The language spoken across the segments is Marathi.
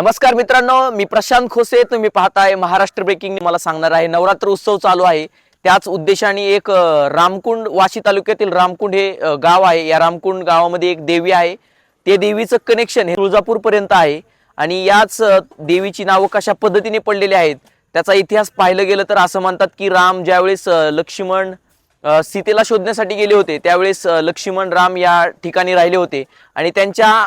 नमस्कार मित्रांनो मी प्रशांत खोसे. तुम्ही पाहताय महाराष्ट्र ब्रेकिंग मला सांगणार आहे नवरात्र उत्सव चालू आहे. त्याच उद्देशाने एक रामकुंड वाशी तालुक्यातील रामकुंड हे गाव आहे. या रामकुंड गावामध्ये एक देवी आहे. ते देवीचं कनेक्शन हे तुळजापूर पर्यंत आहे. आणि याच देवीची नावं कशा पद्धतीने पडलेली आहेत त्याचा इतिहास पाहिलं गेलं तर असं म्हणतात की राम ज्यावेळेस लक्ष्मण सीतेला शोधण्यासाठी गेले होते त्यावेळेस लक्ष्मण राम या ठिकाणी राहिले होते. आणि त्यांच्या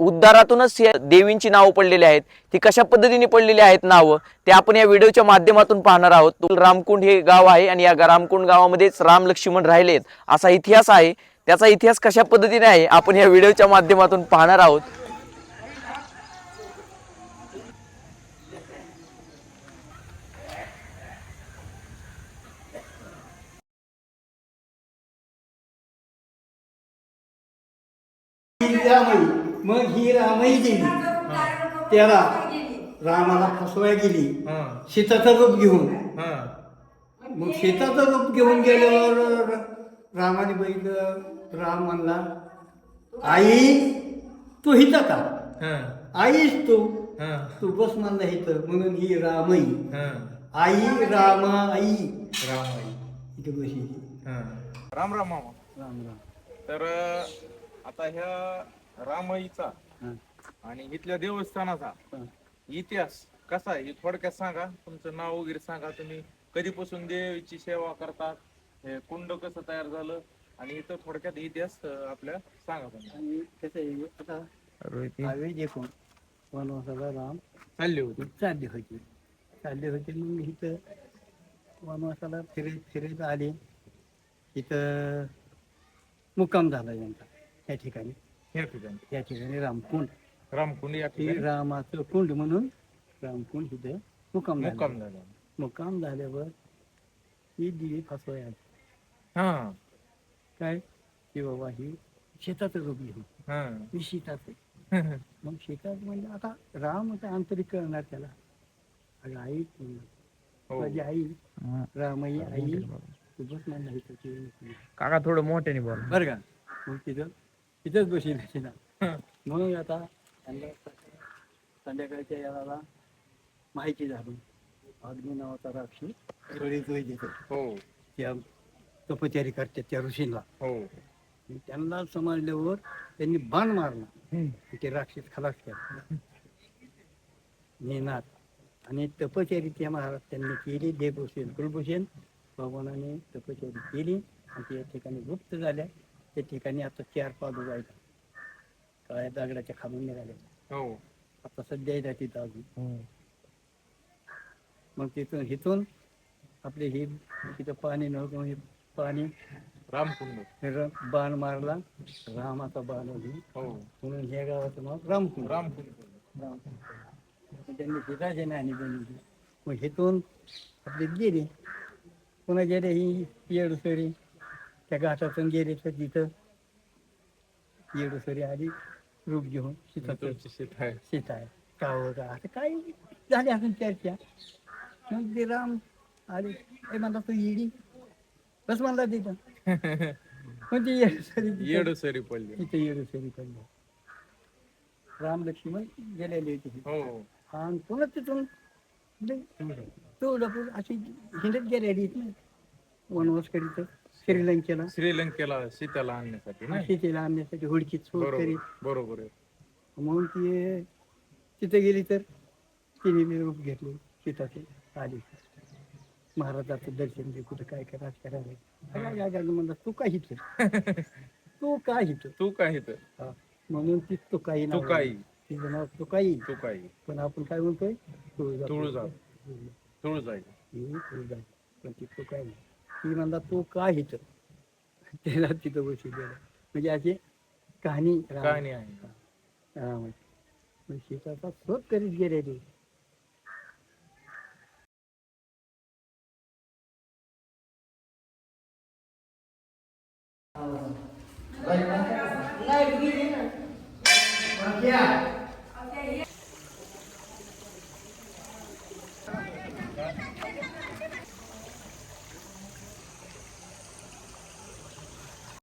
उद्धारातूनच देवींची नावं पडलेली आहेत. ती कशा पद्धतीने पडलेली आहेत नावं ते आपण या व्हिडिओच्या माध्यमातून पाहणार आहोत. रामकुंड हे गाव आहे आणि या रामकुंड गावामध्येच राम लक्ष्मण राहिलेत असा इतिहास आहे. त्याचा इतिहास कशा पद्धतीने आहे आपण या व्हिडिओच्या माध्यमातून पाहणार आहोत. मग ही रामई गेली. त्याला रामाला फसवाय गेली. शेताचं रूप घेऊन. मग शेताचं रूप घेऊन गेल्यावर रामाने बघितलं राम म्हणला आई तू हिता का? आईस तू. तू बस म्हणला हिथं म्हणून ही रामई आई राम आई. इथे बशी. राम राम मामा. राम राम. तर आता ह्या रामाईचा आणि इथल्या देवस्थानाचा. इतिहास कसा आहे? हे थोडक्यात सांगा. तुमचं नाव वगैरे सांगा. तुम्ही कधीपासून देवीची सेवा करतात हे कुंड कसं तयार झालं? आणि इथं थोडक्यात इतिहास आपल्या सांगा कसं आहे आता कोण? वनवासाला राम. चालली होती. चालली होती. चालली होती मग इथं वनवासाला फिरत फिरत आले. इथं मुक्काम झाला यांचा या ठिकाणी. या ठिकाणी. या ठिकाणी रामकुंड. रामकुंड या हे ठिकाणी. रामाचं कुंड म्हणून रामकुंड इथं मुक्काम मुक्काम झाला. मुक्काम झाल्यावर ही दिवी फसवाय आली हा. काय? की बाबा ही शेताचं रूप घेऊन हा. ही शेताचं मग शेतात म्हणजे आता राम आता आंतरिक करणार त्याला. अगं आई तू हो. माझी आई. रामई आई. तुझंच मला नाही तर ते नको. काका थोडं मोठ्याने बोल. बरं का. मग तिथं तिथंच बसली नाही ना हं. मग आता त्यांना संध्याकाळच्या याला माहिती झाली. अग्नी नावाचा राक्षी देतो हो. त्या तपचारी करतात त्या ऋषींना. हो. त्यांना समजल्यावर त्यांनी बाण मारला. ते राक्षस खलास केला. नेनाथ आणि तपचरी त्या महाराज त्यांनी केली. देवभूषण कुलभूषण. भगवानाने तपचरी केली. आणि त्या ठिकाणी गुप्त झाल्या. त्या ठिकाणी आता चार पादू आहेत काळ्या दगडाच्या खालून निघाल्या हो. आता सध्या येतात तिथं अजून. मग तिथून इथून आपले हे तिथं पाणी नव्हतं हे पाणी रामकुंड. र- बाण मारला. रामाचा बाण होती हो. म्हणून ह्या गावाचं नाव रामकुंड. रामकुंड. मग त्यांनी सीताचे आणि बनवली. मग हेतून आपले गेले. पुन्हा गेले ही येडुसरी. त्या घाटातून गेले तर तिथं येडुसरी आली रूप घेऊन सीताचं तुमची शेत आहे. सीता आहे. का का असं काही झाली असून चर्चा? मग ते राम आले. ए म्हणला तू येडी. बस म्हणला तिथं. मग ती येडुसरी तिथं- येडसरी पडली. तिथे येडुसरी पडली. राम लक्ष्मण गेलेले होते हो. आणि पुन्हा तिथून तुळजापूर अशी हिंडत गेलेली वनवास करीत श्रीलंकेला. श्रीलंकेला सीताला आणण्यासाठी ना शेतीला आणण्यासाठी हुडकीत शोध बरोबर करीत. बरोबर आहे. म्हणून ती तिथे गेली तर तिने मी रूप घेतले सीताचे आली. महाराजाचं दर्शन घे कुठं काय काय राजकारण म्हणलं तू काही तू काही तू काय तर म्हणून ती तू काही तू काही तिचं नाव तू काही तू काही पण आपण काय म्हणतोय? तुळजा तुळजा तुळ जाईल तुळजा पण ती तू काही ती म्हणला तू काही तर त्याला तिथं बसवलेलं म्हणजे अशी कहाणी राम- कहाणी आहे. रामाची मग सीताचा शोध करीत गेलेली लाइट गेली ना